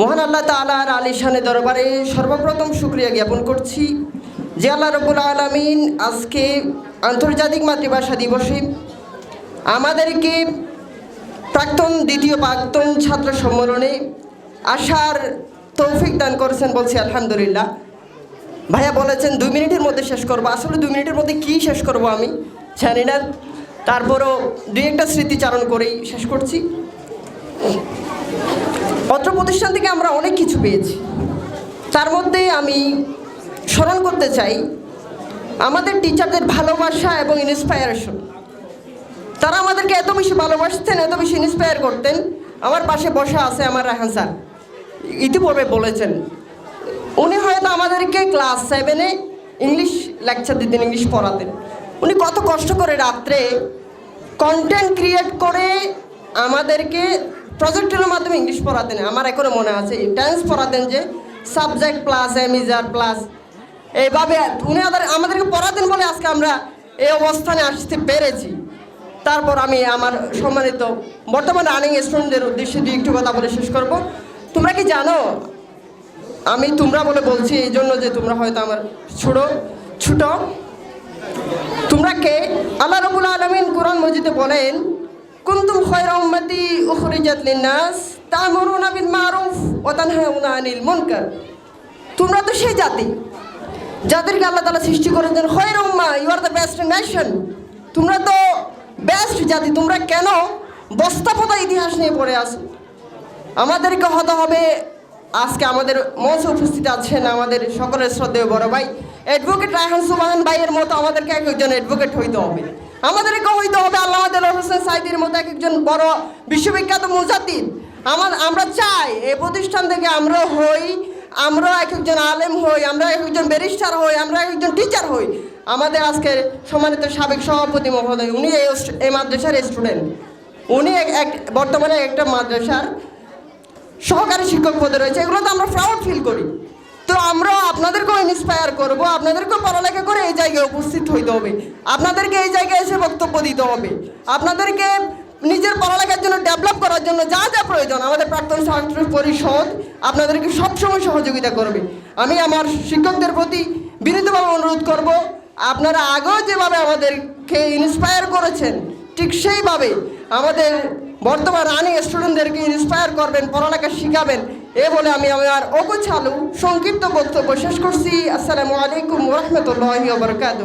মহান আল্লাহ তালার আলিশানে দরবারে সর্বপ্রথম শুক্রিয়া জ্ঞাপন করছি যে আল্লাহ রবুল আলমিন আজকে আন্তর্জাতিক মাতৃভাষা দিবসে আমাদেরকে প্রাক্তন, দ্বিতীয় প্রাক্তন ছাত্র সম্মেলনে আসার তৌফিক দান করেছেন বলছি আলহামদুলিল্লাহ। ভাইয়া বলেছেন, দুই মিনিটের মধ্যে শেষ করব। আসলে দুই মিনিটের মধ্যে কী শেষ করব আমি জানি না। তারপরও দুই একটা স্মৃতিচারণ করেই শেষ করছি। অত্র প্রতিষ্ঠান থেকে আমরা অনেক কিছু পেয়েছি। তার মধ্যে আমি স্মরণ করতে চাই, আমাদের টিচারদের ভালোবাসা এবং ইন্সপায়ারেশন তারা আমাদেরকে এত বেশি ভালোবাসতেন, এত বেশি ইন্সপায়ার করতেন। আমার পাশে বসা আছে আমার রাহান স্যার। ইতিপূর্বে বলেছেন, উনি হয়তো আমাদেরকে ক্লাস সেভেনে ইংলিশ লেকচার দিতেন ইংলিশ পড়াতেন। উনি কত কষ্ট করে রাত্রে কন্টেন্ট ক্রিয়েট করে আমাদেরকে প্রজেক্টের মাধ্যমে ইংলিশ পড়াতেন আমার এখনও মনে আছে টেন্স পড়াতেন যে সাবজেক্ট প্লাস এমিজার প্লাস এইভাবে উনি আমাদের, আমাদেরকে পড়াতেন বলে আজকে আমরা এই অবস্থানে আসতে পেরেছি। তারপর আমি আমার সম্মানিত বর্তমান রানিং স্টুডেন্টদের উদ্দেশ্যে দিয়ে একটু কথা বলে শেষ করব। তোমরা কি জানো? আমি তোমরা বলে বলছি এই জন্য যে তোমরা হয়তো আমার ছোট ছোট। তোমরা কে? আল্লাহ রবুল আলমিন কোরআন মজিদে বলেন, কুনতুম খয়রা উম্মতি উখরিজাত লিন্নাস তা'মুরুনা বিল মারুফ ওয়া তানহাউনা আনিল মুনকার তোমরা তো সেই জাতি যাদেরকে আল্লাহ তাআলা সৃষ্টি করেছেন, খয়রা উম্মাহ you are the best nation তোমরা তো বেস্ট জাতি, তোমরা কেন বস্তাপতা ইতিহাস নিয়ে পড়ে আসো আমাদেরকে হতে হবে, আজকে আমাদের মঞ্চে উপস্থিত আছেন আমাদের সকলের শ্রদ্ধেয় বড় ভাই অ্যাডভোকেট রায়হান সুবাহান ভাইয়ের মতো আমাদেরকে এক একজন অ্যাডভোকেট হইতে হবে। আমাদেরকে হইতে হবে আল্লাহ হোসেন সাইদির মতো এক একজন বড় বিশ্ববিখ্যাত মুজাতিদ আমার, আমরা চাই এই প্রতিষ্ঠান থেকে আমরা হই, আমরা এক একজন আলেম হই, আমরা এক একজন ব্যারিস্টার হই, আমরা এক একজন টিচার হই। আমাদের আজকে সম্মানিত সাবেক সভাপতি মহোদয়, উনি এই মাদ্রাসার স্টুডেন্ট। উনি এক বর্তমানে একটা মাদ্রাসার সহকারী শিক্ষক পদে রয়েছে। এগুলো তো আমরা প্রাউড ফিল করি। তো আমরা আপনাদেরকেও ইন্সপায়ার করব, আপনাদেরকেও পড়ালেখা করে এই জায়গায় উপস্থিত হইতে হবে। আপনাদেরকে এই জায়গায় এসে বক্তব্য দিতে হবে। আপনাদেরকে নিজের পড়ালেখার জন্য ডেভেলপ করার জন্য যা যা প্রয়োজন, আমাদের প্রাক্তন ছাত্র পরিষদ আপনাদেরকে সবসময় সহযোগিতা করবে। আমি আমার শিক্ষকদের প্রতি বিনীতভাবে অনুরোধ করব, আপনারা আগেও যেভাবে আমাদেরকে ইন্সপায়ার করেছেন, ঠিক সেইভাবে আমাদের বর্তমান রানিং স্টুডেন্টদেরকে ইন্সপায়ার করবেন, পড়ালেখা শিখাবেন। এ বলে আমি আমার অগোছালু, সংক্ষিপ্ত বক্তব্য শেষ করছি। আসসালামু আলাইকুম রহমতুল্লাহ বরকাত